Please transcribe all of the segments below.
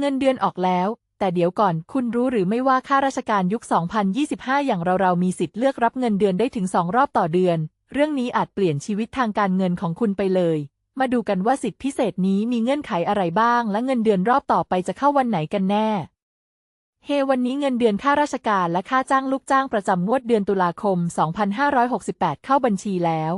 เงินเดือนออกแล้ว แต่เดี๋ยวก่อนคุณรู้หรือไม่ว่าข้าราชการยุค 2025 อย่างเราเรามีสิทธิ์เลือกรับเงินเดือนได้ถึงสองรอบต่อเดือน เรื่องนี้อาจเปลี่ยนชีวิตทางการเงินของคุณไปเลย มาดูกันว่าสิทธิพิเศษนี้มีเงื่อนไขอะไรบ้าง และเงินเดือนรอบต่อไปจะเข้าวันไหนกันแน่เฮวันนี้เงินเดือนค่าราชการและค่าจ้างลูกจ้างประจำงวดเดือนตุลาคม 2568 เข้าบัญชีแล้ว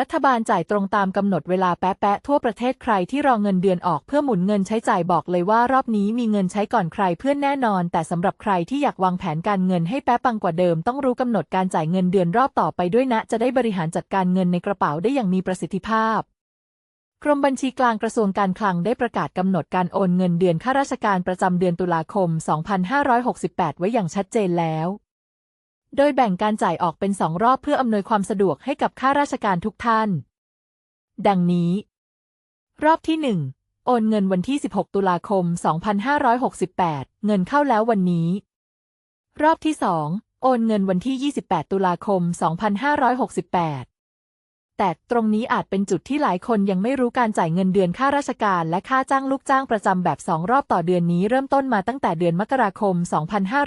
รัฐบาลจ่ายตรงตามกำหนดเวลาแป๊ะๆทั่วประเทศใครที่รอเงินเดือนออกเพื่อหมุนเงินใช้จ่ายบอกเลยว่ารอบนี้มีเงินใช้ก่อนใครเพื่อนแน่นอน แต่สำหรับใครที่อยากวางแผนการเงินให้แป๊ะปังกว่าเดิม ต้องรู้กำหนดการจ่ายเงินเดือนรอบต่อไปด้วยนะ จะได้บริหารจัดการเงินในกระเป๋าได้อย่างมีประสิทธิภาพกรมบัญชีกลางกระทรวงการคลังได้ประกาศกำหนดการโอนเงินเดือนข้าราชการประจำเดือนตุลาคม 2568 ไว้อย่างชัดเจนแล้ว โดยแบ่งการจ่ายออกเป็นสองรอบเพื่ออำนวยความสะดวกให้กับข้าราชการทุกท่าน ดังนี้ รอบที่1โอนเงินวันที่ 16 ตุลาคม 2568 เงินเข้าแล้ววันนี้ รอบที่2โอนเงินวันที่ 28 ตุลาคม 2568 แต่ตรงนี้อาจเป็นจุดที่หลายคนยังไม่รู้การจ่ายเงินเดือนค่าราชการและค่าจ้างลูกจ้างประจำแบบสองรอบต่อเดือนนี้เริ่มต้นมาตั้งแต่เดือนมกราคม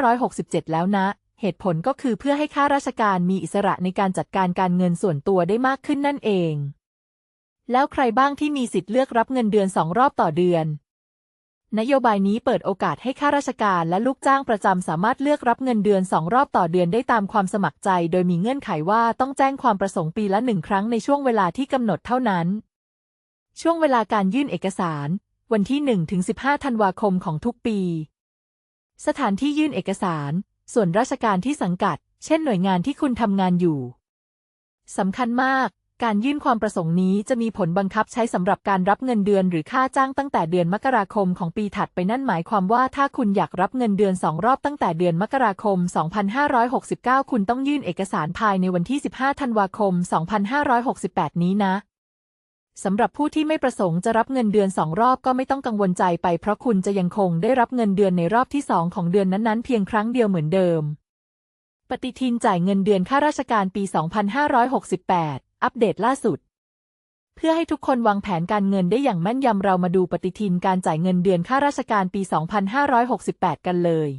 2567 แล้วนะ เหตุผลก็คือเพื่อให้ข้าราชการมีอิสระในการจัดการการเงินส่วนตัวได้มากขึ้นนั่นเอง แล้วใครบ้างที่มีสิทธิ์เลือกรับเงินเดือนสองรอบต่อเดือน นโยบายนี้เปิดโอกาสให้ข้าราชการและลูกจ้างประจำสามารถเลือกรับเงินเดือนสองรอบต่อเดือนได้ตามความสมัครใจ โดยมีเงื่อนไขว่าต้องแจ้งความประสงค์ปีละหนึ่งครั้งในช่วงเวลาที่กำหนดเท่านั้น ช่วงเวลาการยื่นเอกสาร วันที่1ถึง15ธันวาคมของทุกปี สถานที่ยื่นเอกสาร ส่วนราชการที่สังกัด เช่นหน่วยงานที่คุณทำงานอยู่สำคัญมาก การยื่นความประสงค์นี้จะมีผลบังคับใช้สำหรับการรับเงินเดือนหรือค่าจ้างตั้งแต่เดือนมกราคมของปีถัดไปนั่นหมายความว่าถ้าคุณอยากรับเงินเดือนสองรอบตั้งแต่เดือนมกราคม 2569 คุณต้องยื่นเอกสารภายในวันที่ 15 ธันวาคม 2568 นี้นะ สำหรับผู้ที่ไม่ประสงค์จะรับเงินเดือนสองรอบก็ไม่ต้องกังวลใจไปเพราะคุณจะยังคงได้รับเงินเดือนในรอบที่สองของเดือนนั้นๆ เพียงครั้งเดียวเหมือนเดิม ปฏิทินจ่ายเงินเดือนข้าราชการปี 2568 อัปเดตล่าสุด เพื่อให้ทุกคนวางแผนการเงินได้อย่างแม่นยำเรามาดูปฏิทินการจ่ายเงินเดือนข้าราชการปี 2568 กันเลย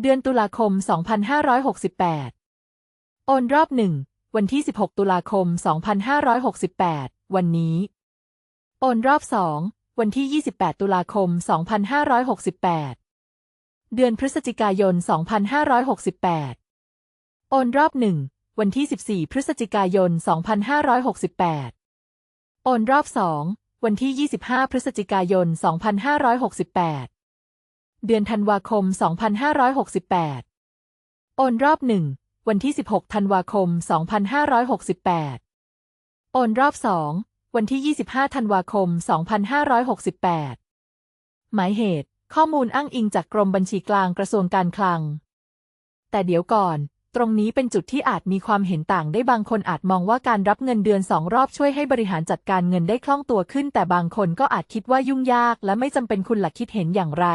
เดือนตุลาคม 2568 โอนรอบหนึ่ง วันที่ 16 ตุลาคม 2568 วันนี้ โอนรอบสองวันที่ 28 ตุลาคม 2568 เดือนพฤศจิกายน 2568 โอนรอบหนึ่งวันที่ 14 พฤศจิกายน 2568 โอนรอบสองวันที่ 25 พฤศจิกายน 2568 เดือนธันวาคม 2568 โอนรอบหนึ่ง วันที่ 16 ธันวาคม 2568 โอนรอบสองวันที่ 25 ธันวาคม 2568 หมายเหตุ ข้อมูลอ้างอิงจากกรมบัญชีกลางกระทรวงการคลัง แต่เดี๋ยวก่อน ตรงนี้เป็นจุดที่อาจมีความเห็นต่างได้บางคนอาจมองว่าการรับเงินเดือนสองรอบช่วยให้บริหารจัดการเงินได้คล่องตัวขึ้น แต่บางคนก็อาจคิดว่ายุ่งยากและไม่จำเป็นคุณหลักคิดเห็นอย่างไร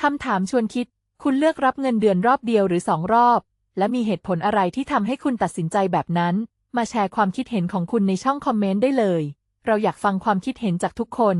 คำถามชวนคิด คุณเลือกรับเงินเดือนรอบเดียวหรือสองรอบ และมีเหตุผลอะไรที่ทำให้คุณตัดสินใจแบบนั้น มาแชร์ความคิดเห็นของคุณในช่องคอมเมนต์ได้เลย เราอยากฟังความคิดเห็นจากทุกคน